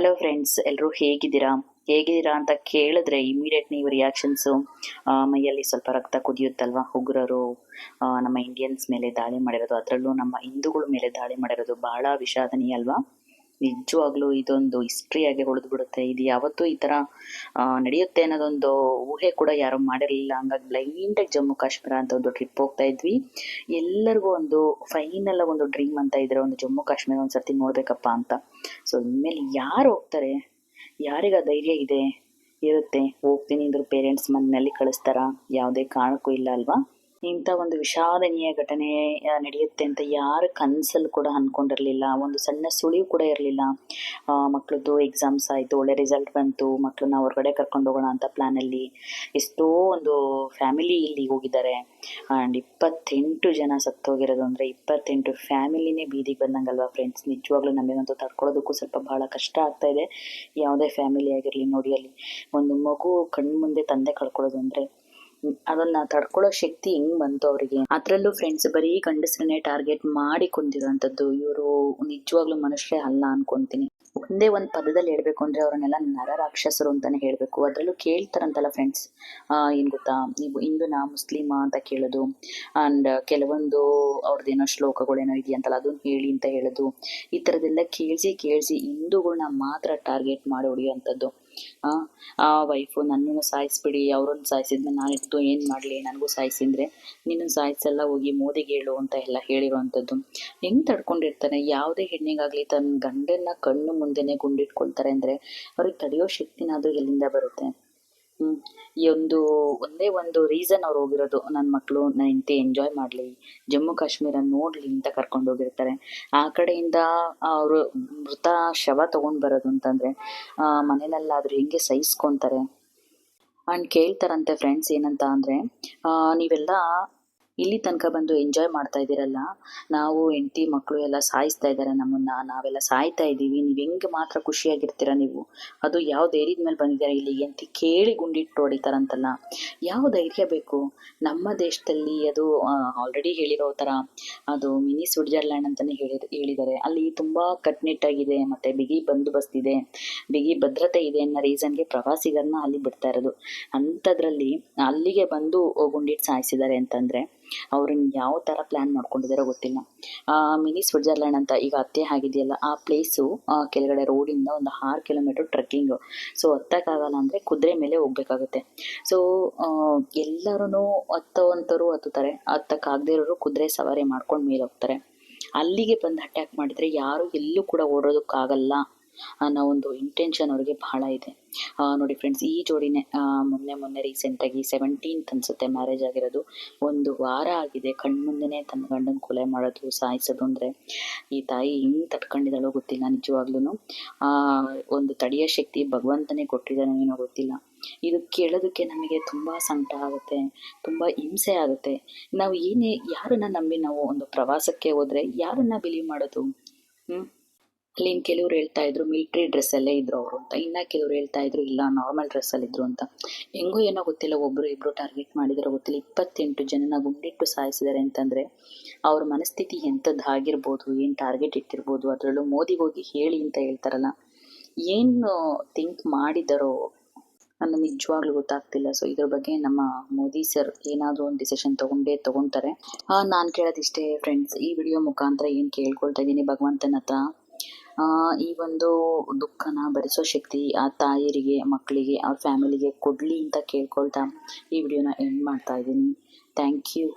Hello friends ಎಲ್ಲರೂ ಹೇಗಿದ್ದೀರಾ? ಹೇಗಿದ್ದೀರಾ ಅಂತ ಕೇಳಿದ್ರೆ ಇಮಿಡಿಯೇಟ್ ನೀವು ರಿಯಾಕ್ಷನ್ಸು ಮೈಯಲ್ಲಿ ಸ್ವಲ್ಪ ರಕ್ತ ಕುದಿಯುತ್ತಲ್ವಾ? ಉಗ್ರರು ನಮ್ಮ ಇಂಡಿಯನ್ಸ್ ಮೇಲೆ ದಾಳಿ ಮಾಡಿರೋದು, ಅದರಲ್ಲೂ ನಮ್ಮ ಹಿಂದೂಗಳ ಮೇಲೆ ದಾಳಿ ಮಾಡಿರೋದು ಬಹಳ ವಿಷಾದನೀಯ ಅಲ್ವಾ? ನಿಜವಾಗ್ಲೂ ಇದೊಂದು ಹಿಸ್ಟ್ರಿಯಾಗಿ ಉಳಿದು ಬಿಡುತ್ತೆ ಇದು ಯಾವತ್ತೂ ಈ ಥರ ನಡೆಯುತ್ತೆ ಅನ್ನೋದೊಂದು ಊಹೆ ಕೂಡ ಯಾರು ಮಾಡಿರಲಿಲ್ಲ. ಹಂಗಾಗಿ ಬ್ಲೈಂಡಾಗಿ ಜಮ್ಮು ಕಾಶ್ಮೀರ ಅಂತ ಒಂದು ಟ್ರಿಪ್ ಹೋಗ್ತಾ ಇದ್ವಿ. ಎಲ್ಲರಿಗೂ ಒಂದು ಫೈನಲ್ ಒಂದು ಡ್ರೀಮ್ ಅಂತ ಇದ್ರೆ ಒಂದು ಜಮ್ಮು ಕಾಶ್ಮೀರ ಒಂದು ಸರ್ತಿ ನೋಡ್ಬೇಕಪ್ಪ ಅಂತ. ಸೊ ಇನ್ಮೇಲೆ ಯಾರು ಹೋಗ್ತಾರೆ? ಯಾರಿಗ ಧೈರ್ಯ ಇದೆ? ಇರುತ್ತೆ. ಹೋಗ್ತೀನಿ ಅಂದ್ರು ಪೇರೆಂಟ್ಸ್ ಮನೆಯಲ್ಲಿ ಕಳಿಸ್ತಾರ? ಯಾವುದೇ ಕಾರಣಕ್ಕೂ ಇಲ್ಲ ಅಲ್ವಾ? ಇಂಥ ಒಂದು ವಿಷಾದನೀಯ ಘಟನೆ ನಡೆಯುತ್ತೆ ಅಂತ ಯಾರ ಕನಸಲ್ಲಿ ಕೂಡ ಅಂದ್ಕೊಂಡಿರಲಿಲ್ಲ ಒಂದು ಸಣ್ಣ ಸುಳಿವು ಕೂಡ ಇರಲಿಲ್ಲ. ಮಕ್ಕಳದ್ದು ಎಕ್ಸಾಮ್ಸ್ ಆಯಿತು, ಒಳ್ಳೆ ರಿಸಲ್ಟ್ ಬಂತು ಮಕ್ಕಳನ್ನ ಹೊರಗಡೆ ಕರ್ಕೊಂಡು ಹೋಗೋಣ ಅಂತ ಪ್ಲ್ಯಾನಲ್ಲಿ ಎಷ್ಟೋ ಒಂದು ಫ್ಯಾಮಿಲಿ ಇಲ್ಲಿ ಹೋಗಿದ್ದಾರೆ. ಆ್ಯಂಡ್ ಇಪ್ಪತ್ತೆಂಟು ಜನ ಸತ್ತೋಗಿರೋದು ಅಂದರೆ ಇಪ್ಪತ್ತೆಂಟು ಫ್ಯಾಮಿಲಿನೇ ಬೀದಿಗೆ ಬಂದಂಗಲ್ವಾ ಫ್ರೆಂಡ್ಸ್ ನಿಜವಾಗ್ಲೂ ನಮಗಂತೂ ತಡ್ಕೊಳ್ಳೋದಕ್ಕೂ ಸ್ವಲ್ಪ ಬಹಳ ಕಷ್ಟ ಆಗ್ತಾ ಇದೆ. ಯಾವುದೇ ಫ್ಯಾಮಿಲಿ ಆಗಿರಲಿ, ನೋಡಿ ಅಲ್ಲಿ ಒಂದು ಮಗು ಕಣ್ಮುಂದೆ ತಂದೆ ಕಳ್ಕೊಳ್ಳೋದು ಅಂದರೆ ಅದನ್ನ ತಡ್ಕೊಳ್ಳೋ ಶಕ್ತಿ ಹೆಂಗ್ ಬಂತು ಅವರಿಗೆ? ಅದ್ರಲ್ಲೂ ಫ್ರೆಂಡ್ಸ್ ಬರೀ ಗಂಡಸರನ್ನೇ ಟಾರ್ಗೆಟ್ ಮಾಡಿ ಕುಂತಿರೋಂಥದ್ದು ಇವರು ನಿಜವಾಗ್ಲೂ ಮನುಷ್ಯರೇ ಅಲ್ಲ ಅನ್ಕೊಂತೀನಿ. ಒಂದೇ ಒಂದು ಪದದಲ್ಲಿ ಹೇಳ್ಬೇಕು ಅಂದ್ರೆ ಅವರನ್ನೆಲ್ಲ ನರ ರಾಕ್ಷಸರು ಅಂತಾನೆ ಹೇಳ್ಬೇಕು. ಅದ್ರಲ್ಲೂ ಕೇಳ್ತಾರಂತಲ್ಲ ಫ್ರೆಂಡ್ಸ್ ಏನ್ ಗೊತ್ತಾ? ನೀವು ಹಿಂದೂನಾ ಮುಸ್ಲಿಮ ಅಂತ ಕೇಳೋದು. ಅಂಡ್ ಕೆಲವೊಂದು ಅವ್ರದ್ದೇನೋ ಶ್ಲೋಕಗಳೇನೋ ಇದೆಯಂತಲ್ಲ ಅದನ್ನ ಹೇಳಿ ಅಂತ ಹೇಳೋದು. ಈ ತರದೆಲ್ಲ ಕೇಳಿಸಿ ಕೇಳಿಸಿ ಹಿಂದೂಗಳನ್ನ ಮಾತ್ರ ಟಾರ್ಗೆಟ್ ಮಾಡಿ ಹೊಡಿಯೋಂಥದ್ದು ಆ ವೈಫು ನನ್ನನ್ನು ಸಾಯಿಸ್ಬಿಡಿ, ಅವ್ರನ್ನ ಸಾಯಿಸಿದ್ಮೇಲೆ ನಾನು ಇತ್ತು ಏನು ಮಾಡಲಿ? ನನಗೂ ಸಾಯಿಸಿದ್ರೆ ನಿನ್ನ ಸಾಯಿಸಲ್ಲ, ಹೋಗಿ ಮೋದಿಗೆ ಹೇಳು ಅಂತ ಎಲ್ಲ ಹೇಳಿರುವಂಥದ್ದು. ಹೆಂಗೆ ತಡ್ಕೊಂಡಿರ್ತಾನೆ? ಯಾವುದೇ ಹೆಣ್ಣಿಗಾಗ್ಲಿ ತನ್ನ ಗಂಡನ್ನ ಕಣ್ಣು ಮುಂದೆನೆ ಗುಂಡಿಟ್ಕೊಳ್ತಾರೆ ಅಂದರೆ ಅವ್ರಿಗೆ ತಡೆಯೋ ಶಕ್ತಿನಾದರೂ ಎಲ್ಲಿಂದ ಬರುತ್ತೆ? ಈ ಒಂದು ಒಂದೇ ಒಂದು ರೀಸನ್ ಅವ್ರು ಹೋಗಿರೋದು. ನನ್ನ ಮಕ್ಕಳು ನನ್ನ ಹೆಂಡತಿ ಎಂಜಾಯ್ ಮಾಡಲಿ ಜಮ್ಮು ಕಾಶ್ಮೀರ ನೋಡ್ಲಿ ಅಂತ ಕರ್ಕೊಂಡು ಹೋಗಿರ್ತಾರೆ. ಆ ಕಡೆಯಿಂದ ಅವರು ಮೃತ ಶವ ತಗೊಂಡ್ ಬರೋದು ಅಂತಂದ್ರೆ ಆ, ಹೆಂಗೆ ಸಹಿಸ್ಕೊಂತಾರೆ? ಅಂಡ್ ಕೇಳ್ತಾರಂತೆ ಫ್ರೆಂಡ್ಸ್ ಏನಂತ ಅಂದ್ರೆ ನೀವೆಲ್ಲ ಇಲ್ಲಿ ತನಕ ಬಂದು ಎಂಜಾಯ್ ಮಾಡ್ತಾ ಇದ್ದೀರಲ್ಲ? ನಾವು ಹೆಂಡತಿ ಮಕ್ಕಳು ಎಲ್ಲ ಸಾಯಿಸ್ತಾ ಇದ್ದಾರೆ ನಮ್ಮನ್ನ. ನಾವೆಲ್ಲ ಸಾಯ್ತಾ ಇದ್ದೀವಿ. ನೀವು ಹೆಂಗೆ ಮಾತ್ರ ಖುಷಿಯಾಗಿರ್ತೀರ ನೀವು? ಅದು ಯಾವ ಧೈರ್ಯದ ಮೇಲೆ ಬಂದಿದ್ದಾರೆ ಇಲ್ಲಿಗೆ ಅಂತ ಕೇಳಿ ಗುಂಡಿಟ್ಟು ಹೊಡಿತಾರಂತಲ್ಲ. ಯಾವ ಧೈರ್ಯ ಬೇಕು? ನಮ್ಮ ದೇಶದಲ್ಲಿ ಅದು ಆಲ್ರೆಡಿ ಹೇಳಿರೋ ಥರ ಅದು ಮಿನಿ ಸ್ವಿಟ್ಜರ್ಲ್ಯಾಂಡ್ ಅಂತಲೇ ಹೇಳಿ, ಹೇಳಿದ್ದಾರೆ. ಅಲ್ಲಿ ತುಂಬ ಕಟ್ನಿಟ್ಟಾಗಿದೆ. ಮತ್ತು ಬಿಗಿ ಬಂದೋಬಸ್ತ್ ಇದೆ. ಬಿಗಿ ಭದ್ರತೆ ಇದೆ ಅನ್ನೋ ರೀಸನ್ಗೆ ಪ್ರವಾಸಿಗರನ್ನ ಅಲ್ಲಿ ಬಿಡ್ತಾ ಇರೋದು. ಅಂಥದ್ರಲ್ಲಿ ಅಲ್ಲಿಗೆ ಬಂದು ಗುಂಡಿಟ್ಟು ಸಾಯಿಸಿದ್ದಾರೆ ಅಂತಂದರೆ ಅವ್ರನ್ನ ಯಾವ ಥರ ಪ್ಲ್ಯಾನ್ ಮಾಡ್ಕೊಂಡಿದ್ದಾರೋ ಗೊತ್ತಿಲ್ಲ. ಮಿನಿ ಸ್ವಿಟ್ಜರ್ಲ್ಯಾಂಡ್ ಅಂತ ಈಗ ಅತ್ತೆ ಆಗಿದೆಯಲ್ಲ ಆ ಪ್ಲೇಸು ಕೆಳಗಡೆ ರೋಡಿಂದ ಒಂದು ಆರು ಕಿಲೋಮೀಟರ್ ಟ್ರೆಕ್ಕಿಂಗು ಸೊ ಹತ್ತಕ್ಕಾಗಲ್ಲ ಅಂದರೆ ಕುದುರೆ ಮೇಲೆ ಹೋಗ್ಬೇಕಾಗುತ್ತೆ. ಸೊ ಎಲ್ಲರೂ ಹತ್ತೋವಂಥವ್ರು ಹತ್ತುತ್ತಾರೆ. ಹತ್ತಕ್ಕಾಗದೇ ಇರೋರು ಕುದುರೆ ಸವಾರಿ ಮಾಡ್ಕೊಂಡು ಮೇಲೆ ಹೋಗ್ತಾರೆ. ಅಲ್ಲಿಗೆ ಬಂದು ಅಟ್ಯಾಕ್ ಮಾಡಿದರೆ ಯಾರು ಎಲ್ಲೂ ಕೂಡ ಓಡೋದಕ್ಕಾಗಲ್ಲ. ಅನ್ನೋ ಒಂದು ಇಂಟೆನ್ಷನ್ ಅವ್ರಿಗೆ ಬಹಳ ಇದೆ. ನೋಡಿ ಫ್ರೆಂಡ್ಸ್ ಈ ಜೋಡಿನೇ ಮೊನ್ನೆ ಮೊನ್ನೆ ಮೊನ್ನೆ ರೀಸೆಂಟಾಗಿ ಸೆವೆಂಟೀನ್ತ್ ಅನ್ಸುತ್ತೆ ಮ್ಯಾರೇಜ್ ಆಗಿರೋದು. ಒಂದು ವಾರ ಆಗಿದೆ, ಕಣ್ಮುಂದೆನೇ ತನ್ನ ಗಂಡನ ಕೊಲೆ ಮಾಡೋದು, ಸಾಯಿಸೋದು ಅಂದರೆ. ಈ ತಾಯಿ ಹಿಂಗ್ ತಟ್ಕೊಂಡಿದ್ದಾಳೋ ಗೊತ್ತಿಲ್ಲ ನಿಜವಾಗ್ಲೂ ಒಂದು ತಡೆಯೋ ಶಕ್ತಿ ಭಗವಂತನೇ ಕೊಟ್ಟಿದ್ದಾನೆ ಏನೋ ಗೊತ್ತಿಲ್ಲ. ಇದು ಕೇಳೋದಕ್ಕೆ ನಮಗೆ ತುಂಬ ಸಂಕಟ ಆಗುತ್ತೆ, ತುಂಬ ಹಿಂಸೆ ಆಗುತ್ತೆ. ನಾವು ಏನೇ, ಯಾರನ್ನ ನಂಬಿ ನಾವು ಒಂದು ಪ್ರವಾಸಕ್ಕೆ ಹೋದ್ರೆ ಯಾರನ್ನ ಬಿಲೀವ್ ಮಾಡೋದು? ಅಲ್ಲಿ ಇನ್ನು ಕೆಲವ್ರು ಹೇಳ್ತಾ ಇದ್ರು ಮಿಲ್ಟ್ರಿ ಡ್ರೆಸ್ಸಲ್ಲೇ ಇದ್ರು ಅವರು ಅಂತ. ಇನ್ನು ಕೆಲವ್ರು ಹೇಳ್ತಾ ಇದ್ರು, ಇಲ್ಲ ನಾರ್ಮಲ್ ಡ್ರೆಸ್ಸಲ್ಲಿ ಇದ್ರು ಅಂತ. ಹೆಂಗೋ ಏನೋ ಗೊತ್ತಿಲ್ಲ ಒಬ್ಬರು ಇಬ್ಬರು ಟಾರ್ಗೆಟ್ ಮಾಡಿದಾರೋ ಗೊತ್ತಿಲ್ಲ. ಇಪ್ಪತ್ತೆಂಟು ಜನನ ಗುಂಡಿಟ್ಟು ಸಾಯಿಸಿದ್ದಾರೆ ಅಂತಂದರೆ, ಅವ್ರ ಮನಸ್ಥಿತಿ ಎಂಥದ್ದು ಆಗಿರ್ಬೋದು, ಏನು ಟಾರ್ಗೆಟ್ ಇಟ್ಟಿರ್ಬೋದು, ಅದರಲ್ಲೂ ಮೋದಿಗೆ ಹೋಗಿ ಹೇಳಿ ಅಂತ ಹೇಳ್ತಾರಲ್ಲ, ಏನು ಥಿಂಕ್ ಮಾಡಿದಾರೋ ನನ್ನ ನಿಜವಾಗ್ಲೂ ಗೊತ್ತಾಗ್ತಿಲ್ಲ. ಸೊ ಇದ್ರ ಬಗ್ಗೆ ನಮ್ಮ ಮೋದಿ ಸರ್ ಏನಾದರೂ ಒಂದು ಡಿಸಿಷನ್ ತೊಗೊಂಡೇ ತಗೊತಾರೆ. ನಾನು ಕೇಳೋದಿಷ್ಟೇ ಫ್ರೆಂಡ್ಸ್ ಈ ವಿಡಿಯೋ ಮುಖಾಂತರ ಏನು ಕೇಳ್ಕೊಳ್ತಾ ಇದ್ದೀನಿ ಭಗವಂತನ ಹತ್ರ. ಈ ಒಂದು ದುಃಖನ ಭರಿಸೋ ಶಕ್ತಿ ಆ ತಾಯಿಯರಿಗೆ ಮಕ್ಕಳಿಗೆ ಅವ್ರ ಫ್ಯಾಮಿಲಿಗೆ ಕೊಡಲಿ ಅಂತ ಕೇಳ್ಕೊಳ್ತಾ ಈ ವಿಡಿಯೋನ ಎಂಡ್ ಮಾಡ್ತಾ ಇದ್ದೀನಿ. Thank you